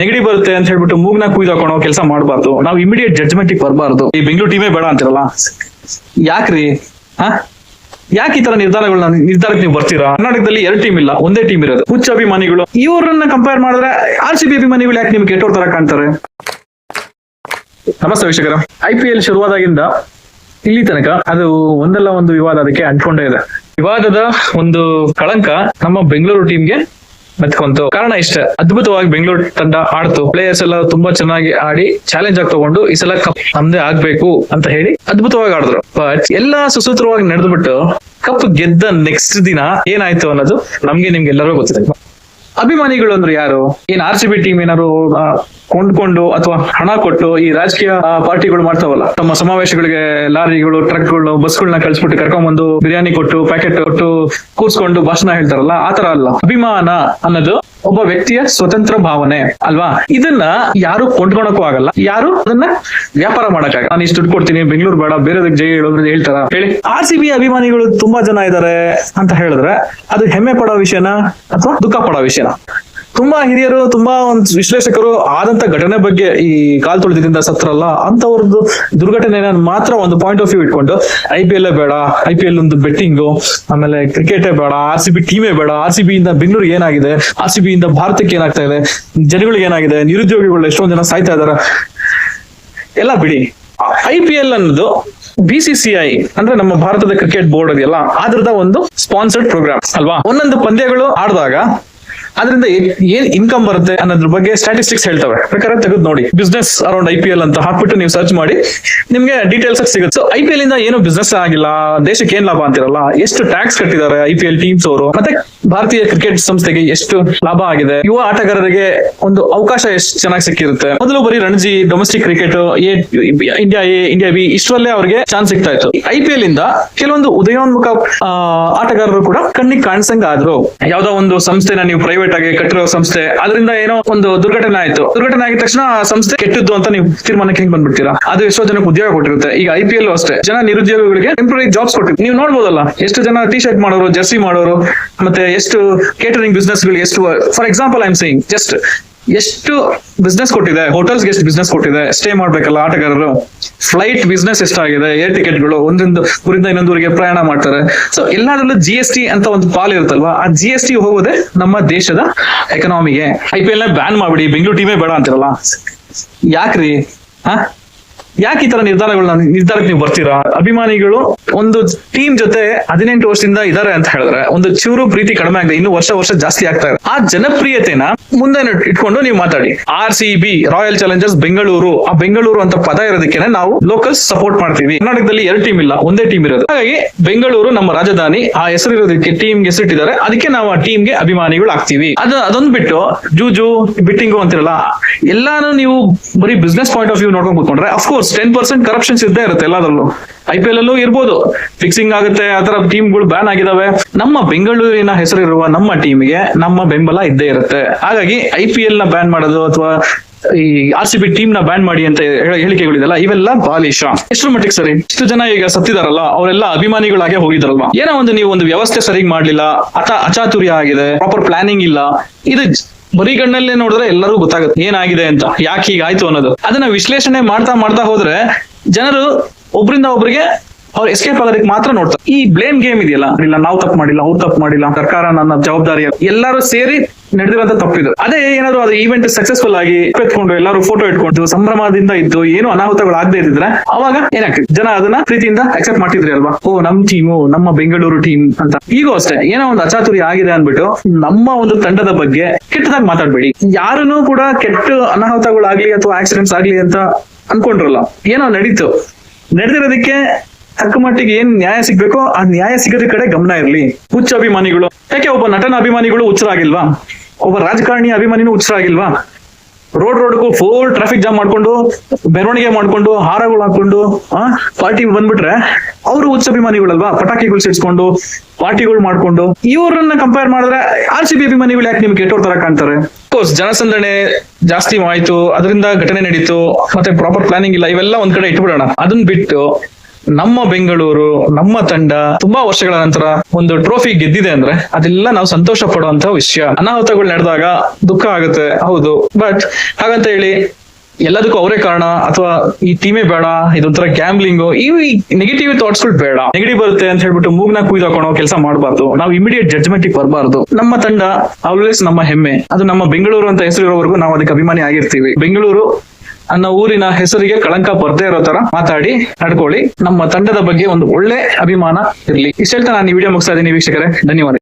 ನೆಗಡಿ ಬರುತ್ತೆ ಅಂತ ಹೇಳ್ಬಿಟ್ಟು ಮೂಗ್ನ ಕುಯ್ದು ಕೆಲಸ ಮಾಡಬಾರ್ದು. ನಾವು ಇಮಿಡಿಯೇಟ್ ಜಡ್ಜ್ಮೆಂಟ್ ಬರಬಾರ್ದು. ಈ ಬೆಂಗಳೂರು ಟೀಮೇ ಬೇಡ ಅಂತಿರಲ್ಲ? ಯಾಕ್ರಿ? ಹಾ? ಯಾಕೆ ಈ ತರ ನಿರ್ಧಾರಗಳನ್ನ, ನಿರ್ಧಾರಕ್ಕೆ ನೀವು ಬರ್ತೀರಾ? ಕರ್ನಾಟಕದಲ್ಲಿ ಎರಡು ಟೀಮ್ ಇಲ್ಲ, ಒಂದೇ ಟೀಮ್ ಇರೋದು. ಹುಚ್ಚ ಅಭಿಮಾನಿಗಳು. ಇವರನ್ನ ಕಂಪೇರ್ ಮಾಡಿದ್ರೆ ಆರ್ ಸಿ ಬಿ ಅಭಿಮಾನಿಗಳು ಯಾಕೆ ನಿಮ್ಗೆ ಕೆಟ್ಟೋರ್ ತರ ಕಾಣ್ತಾರೆ? ನಮಸ್ತೆ ವೀಕ್ಷಕರ. ಐ ಪಿ ಎಲ್ ಶುರುವಾದಾಗಿಂದ ಇಲ್ಲಿ ತನಕ ಅದು ಒಂದಲ್ಲ ಒಂದು ವಿವಾದ ಅದಕ್ಕೆ ಅಂಟ್ಕೊಂಡೇ ಇದೆ. ವಿವಾದದ ಒಂದು ಕಳಂಕ ನಮ್ಮ ಬೆಂಗಳೂರು ಟೀಮ್ಗೆ ಮೆತ್ಕೊಂತು ಕಾರಣ ಇಷ್ಟೇ. ಅದ್ಭುತವಾಗಿ ಬೆಂಗಳೂರು ತಂಡ ಆಡ್ತು. ಪ್ಲೇಯರ್ಸ್ ಎಲ್ಲ ತುಂಬಾ ಚೆನ್ನಾಗಿ ಆಡಿ ಚಾಲೆಂಜ್ ಆಗಿ ತಗೊಂಡು ಈ ಸಲ ಕಪ್ ನಮ್ದೇ ಆಗ್ಬೇಕು ಅಂತ ಹೇಳಿ ಅದ್ಭುತವಾಗಿ ಆಡಿದ್ರು. ಬಟ್ ಎಲ್ಲಾ ಸುಸೂತ್ರವಾಗಿ ನಡೆದ್ಬಿಟ್ಟು ಕಪ್ ಗೆದ್ದ ನೆಕ್ಸ್ಟ್ ದಿನ ಏನಾಯ್ತು ಅನ್ನೋದು ನಮ್ಗೆ ನಿಮ್ಗೆ ಎಲ್ಲರಿಗೂ ಗೊತ್ತಿದೆ. ಅಭಿಮಾನಿಗಳು ಅಂದ್ರೆ ಯಾರು? ಏನ್ ಆರ್ ಸಿ ಬಿ ಟೀಮ್ ಏನಾದ್ರು ಕೊಂಡ್ಕೊಂಡು ಅಥವಾ ಹಣ ಕೊಟ್ಟು ಈ ರಾಜಕೀಯ ಪಾರ್ಟಿಗಳು ಮಾಡ್ತಾವಲ್ಲ? ತಮ್ಮ ಸಮಾವೇಶಗಳಿಗೆ ಲಾರಿಗಳು, ಟ್ರಕ್ಗಳು ಬಸ್ಗಳನ್ನ ಕಳ್ಸಿಬಿಟ್ಟು ಕರ್ಕೊಂಡ್ಬಂದು ಬಿರಿಯಾನಿ ಕೊಟ್ಟು ಪ್ಯಾಕೆಟ್ ಕೊಟ್ಟು ಕೂರ್ಸ್ಕೊಂಡು ಭಾಷಣ ಹೇಳ್ತಾರಲ್ಲ ಆತರ ಅಲ್ಲ. ಅಭಿಮಾನ ಅನ್ನೋದು ಒಬ್ಬ ವ್ಯಕ್ತಿಯ ಸ್ವತಂತ್ರ ಭಾವನೆ, ಅಲ್ವಾ? ಇದನ್ನ ಯಾರು ಕೊಂಡ್ಕೊಳಕ್ಕೂ ಆಗಲ್ಲ. ಯಾರು ಅದನ್ನ ವ್ಯಾಪಾರ ಮಾಡಕ್ಕಾಗ ನಾನು ಇಷ್ಟು ದುಡ್ಡು ಕೊಡ್ತೀನಿ, ಬೆಂಗಳೂರು ಬೇಡ, ಬೇರೆದಕ್ಕೆ ಜೈ ಹೇಳೋದ್ರೆ ಹೇಳ್ತಾರ? ಹೇಳಿ. ಆರ್ ಸಿ ಬಿ ಅಭಿಮಾನಿಗಳು ತುಂಬಾ ಜನ ಇದಾರೆ ಅಂತ ಹೇಳಿದ್ರೆ ಅದು ಹೆಮ್ಮೆ ಪಡೋ ವಿಷಯನ ಅಥವಾ ದುಃಖ ಪಡೋ ವಿಷಯನ? ತುಂಬಾ ಹಿರಿಯರು, ತುಂಬಾ ಒಂದು ವಿಶ್ಲೇಷಕರು ಆದಂತ ಘಟನೆ ಬಗ್ಗೆ ಈ ಕಾಲ್ ತುಳಿತದಿಂದ ಸತ್ರಲ್ಲ ಅಂತವ್ರದ್ದು ದುರ್ಘಟನೆ ಮಾತ್ರ ಒಂದು ಪಾಯಿಂಟ್ ಆಫ್ ವ್ಯೂ ಇಟ್ಕೊಂಡು ಐ ಪಿ ಎಲ್ ಬೇಡ ಐ ಪಿ ಎಲ್ ಒಂದು ಬೆಟ್ಟಿಂಗು ಆಮೇಲೆ ಕ್ರಿಕೆಟೇ ಬೇಡ ಆರ್ ಸಿ ಬಿ ಟೀಮೇ ಬೇಡ ಆರ್ ಸಿ ಬಿ ಇಂದ ಬೆಂಗಳೂರಿಗೆ ಏನಾಗಿದೆ ಆರ್ ಸಿ ಬಿ ಇಂದ ಭಾರತಕ್ಕೆ ಏನಾಗ್ತಾ ಇದೆ, ಜನಗಳಿಗೆ ಏನಾಗಿದೆ, ನಿರುದ್ಯೋಗಿಗಳು ಎಷ್ಟೊಂದ್ ಜನ ಸಾಯ್ತಾ ಇದಾರೆ. ಎಲ್ಲ ಬಿಡಿ. ಐ ಪಿ ಎಲ್ ಅನ್ನೋದು ಬಿ ಸಿ ಸಿ ಐ ಅಂದ್ರೆ ನಮ್ಮ ಭಾರತದ ಕ್ರಿಕೆಟ್ ಬೋರ್ಡ್ ಇದೆಯಲ್ಲ ಅದ್ರದ ಒಂದು ಸ್ಪಾನ್ಸರ್ಡ್ ಪ್ರೋಗ್ರಾಮ್ ಅಲ್ವಾ? ಒಂದೊಂದು ಪಂದ್ಯಗಳು ಆಡಿದಾಗ ಅದರಿಂದ ಏನ್ ಇನ್ಕಮ್ ಬರುತ್ತೆ ಅನ್ನೋದ್ರ ಬಗ್ಗೆ ಸ್ಟಾಟಿಸ್ಟಿಕ್ಸ್ ಹೇಳ್ತವೆ. ಪ್ರಕಾರ ತೆಗೆದು ನೋಡಿ. Business around I P L ಅಂತ ಹಾಕ್ಬಿಟ್ಟು ನೀವು ಸರ್ಚ್ ಮಾಡಿ, ನಿಮ್ಗೆ ಡೀಟೇಲ್ಸ್ ಸಿಗುತ್ತೆ. ಸೊ ಐ ಪಿ ಎಲ್ ಇಂದ ಏನು ಬಿಸ್ನೆಸ್ ಆಗಿಲ್ಲ, ದೇಶಕ್ಕೆ ಏನ್ ಲಾಭ ಅಂತಿರಲ್ಲ, ಎಷ್ಟು ಟ್ಯಾಕ್ಸ್ ಕಟ್ಟಿದ್ದಾರೆ ಐ ಪಿ ಎಲ್ ಟೀಮ್ಸ್ ಅವರು, ಮತ್ತೆ ಭಾರತೀಯ ಕ್ರಿಕೆಟ್ ಸಂಸ್ಥೆಗೆ ಎಷ್ಟು ಲಾಭ ಆಗಿದೆ, ಯುವ ಆಟಗಾರರಿಗೆ ಒಂದು ಅವಕಾಶ ಎಷ್ಟು ಚೆನ್ನಾಗಿ ಸಿಕ್ಕಿರುತ್ತೆ. ಮೊದಲು ಬರೀ Ranji domestic cricket India A India B, ಇಷ್ಟರಲ್ಲೇ ಅವರಿಗೆ ಚಾನ್ಸ್ ಸಿಗ್ತಾ ಇತ್ತು. ಐ ಪಿ ಎಲ್ ಇಂದ ಕೆಲವೊಂದು ಉದಯೋನ್ಮುಖ ಆಟಗಾರರು ಕೂಡ ಕಣ್ಣಿಗೆ ಕಾಣಿಸಂಗ ಆದ್ರು. ಯಾವ್ದೋ ಒಂದು ಸಂಸ್ಥೆನ ನೀವು ಪ್ರೈವೇಟ್ ಆಗಿ ಕಟ್ಟಿರೋ ಸಂಸ್ಥೆ. ಅದರಿಂದ ಏನೋ ಒಂದು ದುರ್ಘಟನೆ ಆಯ್ತು. ದುರ್ಘಟನೆ ಆಗಿದ ತಕ್ಷಣ ಸಂಸ್ಥೆ ಕೆಟ್ಟದ್ದು ಅಂತ ನೀವು ತೀರ್ಮಾನಕ್ಕೆ ಹೆಂಗ್ ಬಂದ್ಬಿಡ್ತೀರಾ? ಅದು ಎಷ್ಟೋ ಜನಕ್ಕೆ ಉದ್ಯೋಗ ಕೊಟ್ಟಿರುತ್ತೆ. ಈಗ ಐ ಪಿ ಎಲ್ ಅಷ್ಟೇ. ಜನ ನಿರುದ್ಯೋಗಿಗಳಿಗೆ ಟೆಂಪ್ರರಿ ಜಾಬ್ಸ್ ಕೊಟ್ಟಿರುತ್ತೆ ನೀವು ನೋಡ್ಬೋದಲ್ಲ, ಎಷ್ಟು ಜನ ಟಿ ಶರ್ಟ್ ಮಾಡೋರು ಜರ್ಸಿ ಮಾಡೋರು, ಮತ್ತೆ ಎಷ್ಟು ಕೇಟರಿಂಗ್ ಬಿಸ್ನೆಸ್ಗಳು ಎಷ್ಟು for example I am saying just ಎಷ್ಟು ಬಿಸ್ನೆಸ್ ಕೊಟ್ಟಿದೆ ಹೋಟೆಲ್ಸ್ ಎಷ್ಟು ಬಿಸ್ನೆಸ್ ಕೊಟ್ಟಿದೆ ಸ್ಟೇ ಮಾಡ್ಬೇಕಲ್ಲ ಆಟಗಾರರು ಫ್ಲೈಟ್ ಬಿಸ್ನೆಸ್ ಎಷ್ಟಾಗಿದೆ ಏರ್ ಟಿಕೆಟ್ಗಳು ಒಂದೊಂದು ಊರಿಂದ ಇನ್ನೊಂದು ಊರಿಗೆ ಪ್ರಯಾಣ ಮಾಡ್ತಾರೆ. ಸೊ ಎಲ್ಲದರಲ್ಲೂ ಜಿ ಎಸ್ ಟಿ ಅಂತ ಒಂದು ಪಾಲ್ ಇರುತ್ತಲ್ವಾ? ಆ ಜಿ ಎಸ್ ಟಿ ಹೋಗೋದೇ ನಮ್ಮ ದೇಶದ ಎಕನಾಮಿಗೆ ಐ ಪಿ ಎಲ್ನ ಬ್ಯಾನ್ ಮಾಡ್ಬಿಡಿ ಬೆಂಗಳೂರು ಟೀಮೇ ಬೇಡ ಅಂತಿರಲ್ಲ? ಯಾಕ್ರಿ? ಹಾ? ಯಾಕೆ ಈ ತರ ನಿರ್ಧಾರಗಳನ್ನ ನಿರ್ಧಾರಕ್ಕೆ ನೀವು ಬರ್ತೀರಾ? ಅಭಿಮಾನಿಗಳು ಒಂದು ಟೀಮ್ ಜೊತೆ ಹದಿನೆಂಟು ವರ್ಷದಿಂದ ಇದಾರೆ ಅಂತ ಹೇಳಿದ್ರೆ ಒಂದು ಚೂರು ಪ್ರೀತಿ ಕಡಿಮೆ ಆಗಿದೆ ಇನ್ನು ವರ್ಷ ವರ್ಷ ಜಾಸ್ತಿ ಆಗ್ತಾ ಇದೆ. ಆ ಜನಪ್ರಿಯತೆನ ಮುಂದೆ ಇಟ್ಕೊಂಡು ನೀವು ಮಾತಾಡಿ. R C B Royal Challengers Bengaluru, ಆ ಬೆಂಗಳೂರು ಅಂತ ಪದ ಇರೋದಕ್ಕೆ ನಾವು ಲೋಕಲ್ ಸಪೋರ್ಟ್ ಮಾಡ್ತೀವಿ. ಕರ್ನಾಟಕದಲ್ಲಿ ಎರಡು ಟೀಮ್ ಇಲ್ಲ, ಒಂದೇ ಟೀಮ್ ಇರೋದು. ಹಾಗಾಗಿ ಬೆಂಗಳೂರು ನಮ್ಮ ರಾಜಧಾನಿ, ಆ ಹೆಸರು ಇರೋದಕ್ಕೆ ಟೀಮ್ ಹೆಸರಿಟ್ಟಿದ್ದಾರೆ ಅದಕ್ಕೆ ನಾವು ಆ ಟೀಮ್ಗೆ ಅಭಿಮಾನಿಗಳು ಆಗ್ತೀವಿ ಅದು ಅದೊಂದ್ ಬಿಟ್ಟು ಜೂಜು, ಬಿಟ್ಟಿಂಗು ಅಂತಿರಲ್ಲ ಎಲ್ಲಾನು ನೀವು ಬರೀ ಬಿಸ್ನೆಸ್ ಪಾಯಿಂಟ್ ಆಫ್ ವ್ಯೂ ನೋಡ್ಕೊಂಡು ಕೂತ್ಕೊಂಡ್ರೆ ಅಫ್ಕೋರ್ಸ್ ಟೆನ್ ಪರ್ಸೆಂಟ್ ಕರಪ್ಷನ್ಸ್ ಇದ್ದೇ ಇರುತ್ತೆ ಎಲ್ಲದರಲ್ಲೂ. ಐ ಪಿ ಎಲ್ ಅಲ್ಲೂ ಇರ್ಬೋದು. ಫಿಕ್ಸಿಂಗ್ ಆಗುತ್ತೆ ಆತರ ಟೀಮ್ಗಳು ಬ್ಯಾನ್ ಆಗಿದಾವೆ. ನಮ್ಮ ಬೆಂಗಳೂರಿನ ಹೆಸರಿರುವ ನಮ್ಮ ಟೀಮ್ಗೆ ನಮ್ಮ ಬೆಂಬಲ ಇದ್ದೇ ಇರುತ್ತೆ. ಹಾಗಾಗಿ ಐ ಪಿ ಎಲ್ನ ಬ್ಯಾನ್ ಮಾಡೋದು ಅಥವಾ ಈ ಆರ್ ಸಿ ಬಿ ಟೀಮ್ನ ಬ್ಯಾನ್ ಮಾಡಿ ಅಂತ ಹೇಳ- ಹೇಳಿಕೆಗಳಿದೆಲ್ಲ, ಇವೆಲ್ಲ ಬಾಲಿಶ. ಎಷ್ಟು ಮಟ್ಟಿಗೆ ಸರಿ? ಇಷ್ಟು ಜನ ಈಗ ಸತ್ತಿದಾರಲ್ಲ, ಅವರೆಲ್ಲ ಅಭಿಮಾನಿಗಳಾಗೆ ಹೋಗಿದಾರಲ್ವಾ? ಏನೋ ಒಂದು ನೀವು ಒಂದು ವ್ಯವಸ್ಥೆ ಸರಿಗ್ ಮಾಡ್ಲಿಲ್ಲ ಅಥ ಅಚಾತುರ್ಯ ಆಗಿದೆ ಪ್ರಾಪರ್ ಪ್ಲಾನಿಂಗ್ ಇಲ್ಲ, ಇದು ಬರೀ ಕಣ್ಣಲ್ಲೇ ನೋಡಿದ್ರೆ ಎಲ್ಲರೂ ಗೊತ್ತಾಗುತ್ತೆ, ಏನಾಗಿದೆ ಅಂತ, ಯಾಕೆ ಹೀಗಾಯ್ತು ಅನ್ನೋದು. ಅದನ್ನ ವಿಶ್ಲೇಷಣೆ ಮಾಡ್ತಾ ಮಾಡ್ತಾ ಹೋದ್ರೆ ಜನರು ಒಬ್ರಿಂದ ಒಬ್ರಿಗೆ ಅವ್ರು ಎಸ್ಕೇಪ್ ಆಗೋದಕ್ಕೆ ಮಾತ್ರ ನೋಡ್ತಾರೆ ಈ ಬ್ಲೇಮ್ ಗೇಮ್ ಇದೆಯಲ್ಲ? ಇಲ್ಲ ನಾವು ತಪ್ಪು ಮಾಡಿಲ್ಲ, ಅವ್ರು ತಪ್ಪು ಮಾಡಿಲ್ಲ, ಸರ್ಕಾರ ನನ್ನ ಜವಾಬ್ದಾರಿ ಎಲ್ಲರೂ ಸೇರಿ ನಡೆದಿರುವಂತ ತಪ್ಪಿದ್ರು ಅದೇ ಏನಾದ್ರು ಅದು ಈವೆಂಟ್ ಸಕ್ಸಸ್ಫುಲ್ ಆಗಿ ಎತ್ಕೊಂಡು ಎಲ್ಲರೂ ಫೋಟೋ ಇಟ್ಕೊಂಡು ಸಂಭ್ರಮದಿಂದ ಇದ್ದು, ಏನು ಅನಾಹುತಗಳು ಆಗದೆ ಇದ್ರೆ ಅವಾಗ ಏನಾಗ್ತದೆ ಜನ ಅದನ್ನ ಪ್ರೀತಿಯಿಂದ ಅಕ್ಸೆಪ್ಟ್ ಮಾಡ್ತಿದ್ರಿ ಅಲ್ವಾ? ಓ, ನಮ್ ಟೀಮು ನಮ್ಮ ಬೆಂಗಳೂರು ಟೀಮ್ ಅಂತ. ಈಗೂ ಅಷ್ಟೇ, ಏನೋ ಒಂದು ಅಚಾತುರಿ ಆಗಿದೆ ಅನ್ಬಿಟ್ಟು ನಮ್ಮ ಒಂದು ತಂಡದ ಬಗ್ಗೆ ಕೆಟ್ಟದಾಗಿ ಮಾತಾಡ್ಬೇಡಿ. ಯಾರನ್ನೂ ಕೂಡ ಕೆಟ್ಟ ಅನಾಹುತಗಳಾಗ್ಲಿ ಅಥವಾ ಆಕ್ಸಿಡೆಂಟ್ಸ್ ಆಗ್ಲಿ ಅಂತ ಅನ್ಕೊಂಡ್ರಲ್ಲ. ಏನೋ ನಡೀತು. ನಡೆದಿರೋದಕ್ಕೆ ತಕ್ಕ ಮಟ್ಟಿಗೆ ಏನ್ ನ್ಯಾಯ ಸಿಗ್ಬೇಕೋ ಆ ನ್ಯಾಯ ಸಿಗದ ಕಡೆ ಗಮನ ಇರ್ಲಿ. ಹುಚ್ಚ ಅಭಿಮಾನಿಗಳು. ಯಾಕೆ ಒಬ್ಬ ನಟನ ಅಭಿಮಾನಿಗಳು ಹುಚ್ಚರಾಗಿಲ್ವಾ? ಒಬ್ಬ ರಾಜಕಾರಣಿ ಅಭಿಮಾನಿನೂ ಹುಚ್ಚರಾಗಿಲ್ವಾ? ರೋಡ್ ರೋಡ್ಗೂ ಫುಲ್ ಟ್ರಾಫಿಕ್ ಜಾಮ್ ಮಾಡ್ಕೊಂಡು, ಮೆರವಣಿಗೆ ಮಾಡ್ಕೊಂಡು, ಹಾರಗಳು ಹಾಕೊಂಡು ಆ, ಪಾರ್ಟಿ ಬಂದ್ಬಿಟ್ರೆ ಅವರು ಹುಚ್ಚ ಅಭಿಮಾನಿಗಳಲ್ವಾ? ಪಟಾಕಿಗಳು ಸಿಡ್ಸ್ಕೊಂಡು, ಪಾರ್ಟಿಗಳು ಮಾಡ್ಕೊಂಡು. ಇವ್ರನ್ನ ಕಂಪೇರ್ ಮಾಡಿದ್ರೆ ಆರ್ ಸಿ ಬಿ ಅಭಿಮಾನಿಗಳು ಯಾಕೆ ನಿಮ್ಗೆ ಕೆಟ್ಟೋರ್ ತರ ಕಾಣ್ತಾರೆ? ಕೋರ್ಸ್ ಜನಸಂದಣೆ ಜಾಸ್ತಿ ಆಯ್ತು, ಅದರಿಂದ ಘಟನೆ ನಡೀತು, ಮತ್ತೆ ಪ್ರಾಪರ್ ಪ್ಲಾನಿಂಗ್ ಇಲ್ಲ, ಇವೆಲ್ಲ ಒಂದ್ ಕಡೆ ಇಟ್ಬಿಡೋಣ. ಅದನ್ನ ಬಿಟ್ಟು ನಮ್ಮ ಬೆಂಗಳೂರು, ನಮ್ಮ ತಂಡ ತುಂಬಾ ವರ್ಷಗಳ ನಂತರ ಒಂದು ಟ್ರೋಫಿ ಗೆದ್ದಿದೆ ಅಂದ್ರೆ ಅದೆಲ್ಲ ನಾವು ಸಂತೋಷ ಪಡುವಂತ ವಿಷಯ. ಅನಾಹುತಗಳು ನಡೆದಾಗ ದುಃಖ ಆಗುತ್ತೆ, ಹೌದು. ಬಟ್ ಹಾಗಂತ ಹೇಳಿ ಎಲ್ಲದಕ್ಕೂ ಅವರೇ ಕಾರಣ. ಅಥವಾ ಈ ಟೀಮೇ ಬೇಡ, ಇದೊಂಥರ ಗ್ಯಾಮ್ಲಿಂಗ್ ಈ ನೆಗೆಟಿವ್ ಥಾಟ್ಸ್ಗಳು ಬೇಡ. ನೆಗಡಿ ಬರುತ್ತೆ ಅಂತ ಹೇಳ್ಬಿಟ್ಟು ಮೂಗ್ನ ಕುಯ್ದಾಕೊಳೋ ಕೆಲಸ ಮಾಡಬಾರ್ದು. ನಾವು ಇಮಿಡಿಯೇಟ್ ಜಡ್ಜ್ಮೆಂಟ್ ಬರಬಾರ್ದು. ನಮ್ಮ ತಂಡ ಆಲ್ವೇಸ್ ನಮ್ಮ ಹೆಮ್ಮೆ. ಅದು ನಮ್ಮ ಬೆಂಗಳೂರು ಅಂತ ಹೆಸರು ಇರೋವರೆಗೂ ನಾವು ಅದಕ್ಕೆ ಅಭಿಮಾನಿ ಆಗಿರ್ತೀವಿ. ಬೆಂಗಳೂರು ಅನ್ನೋ ಊರಿನ ಹೆಸರಿಗೆ ಕಳಂಕ ಬರ್ದೇ ಇರೋ ತರ ಮಾತಾಡಿ, ನಡ್ಕೊಳ್ಳಿ. ನಮ್ಮ ತಂಡದ ಬಗ್ಗೆ ಒಂದು ಒಳ್ಳೆ ಅಭಿಮಾನ ಇರಲಿ. ಇಷ್ಟ ಹೇಳ್ತಾ ನಾನು ಈ ವಿಡಿಯೋ ಮುಗಿಸ್ತಾ ಇದ್ದೀನಿ, ವೀಕ್ಷಕರೇ. ಧನ್ಯವಾದ.